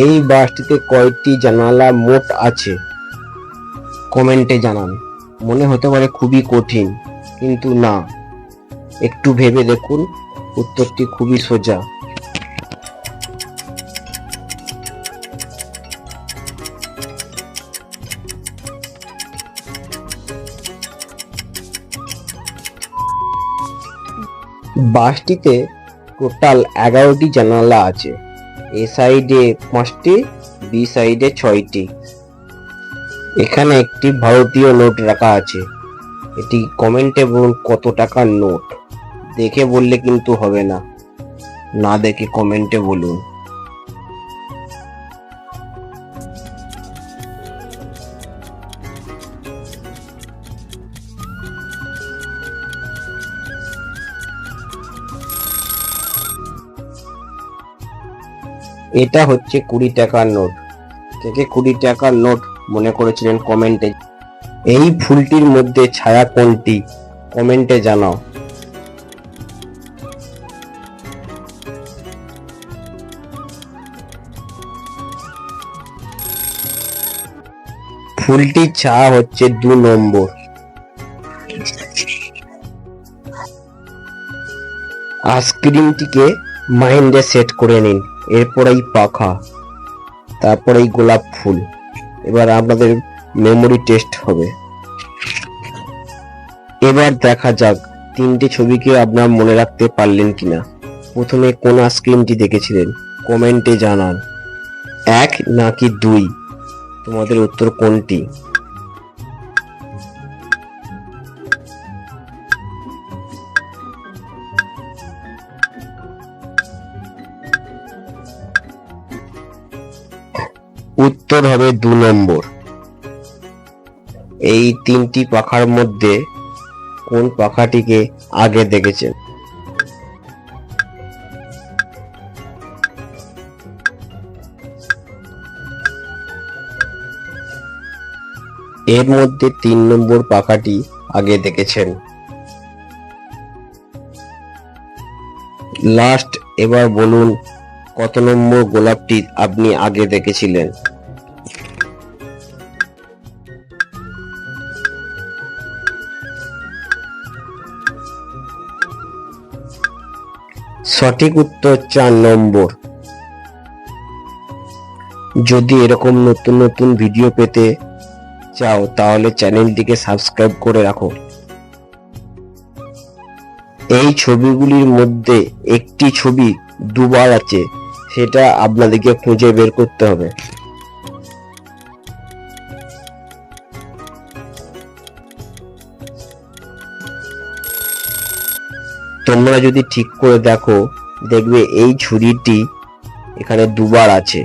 এই বাসটিতে কয়টি জানালা মোট আছে। কমেন্টে জানান। মনে হতে পারে খুবই কঠিন, কিন্তু না। একটু ভেবে দেখুন, উত্তরটি খুবই সোজা। বাসটিতে টোটাল এগারোটি জানালা আছে। এ সাইডে পাঁচটি, বি সাইডে ছয়টি। এখানে একটি ভারতীয় নোট রাখা আছে। এটি কমেন্টে বলুন কত টাকার নোট। দেখে বললে কিন্তু হবে না। না দেখে কমেন্টে বলুন। এটা হচ্ছে কুড়ি টাকার নোট। কে কে কুড়ি টাকার নোট মনে করেছিলেন কমেন্টে? এই ফুলটির মধ্যে ছায়া কোনটি? কমেন্টে জানাও। ফুলটির ছায়া হচ্ছে দু নম্বর। আইসক্রিমটিকে মাইন্ডে সেট করে নিন। এরপর এই পাখা তারপর এই গোলাপ ফুল। এবার আপনাদের মেমোরি টেস্ট হবে। এবার দেখা যাক তিনটে ছবিকে আপনার মনে রাখতে পারলেন কিনা। প্রথমে কোন আইসক্রিমটি দেখেছিলেন? কমেন্টে জানান। এক নাকি দুই? তোমাদের উত্তর কোনটি? উত্তর হবে দু নম্বর। এই তিনটি পাখার মধ্যে কোন পাখাটিকে আগে দেখেছেন? এর মধ্যে তিন নম্বর পাখাটি আগে দেখেছেন। লাস্ট এবার বলুন কত নম্বর গোলাপটি আপনি আগে দেখেছিলেন? সঠিক উত্তর চার নম্বর। যদি এরকম নতুন নতুন ভিডিও পেতে চাও, তাহলে চ্যানেলটিকে সাবস্ক্রাইব করে রাখো। এই ছবিগুলির মধ্যে একটি ছবি দুবার আছে। সেটা আপনাদেরকে খুঁজে বের করতে হবে। তোমরা যদি ঠিক করে দেখো, দেখবে এই ছুরিটি এখানে দুবার আছে।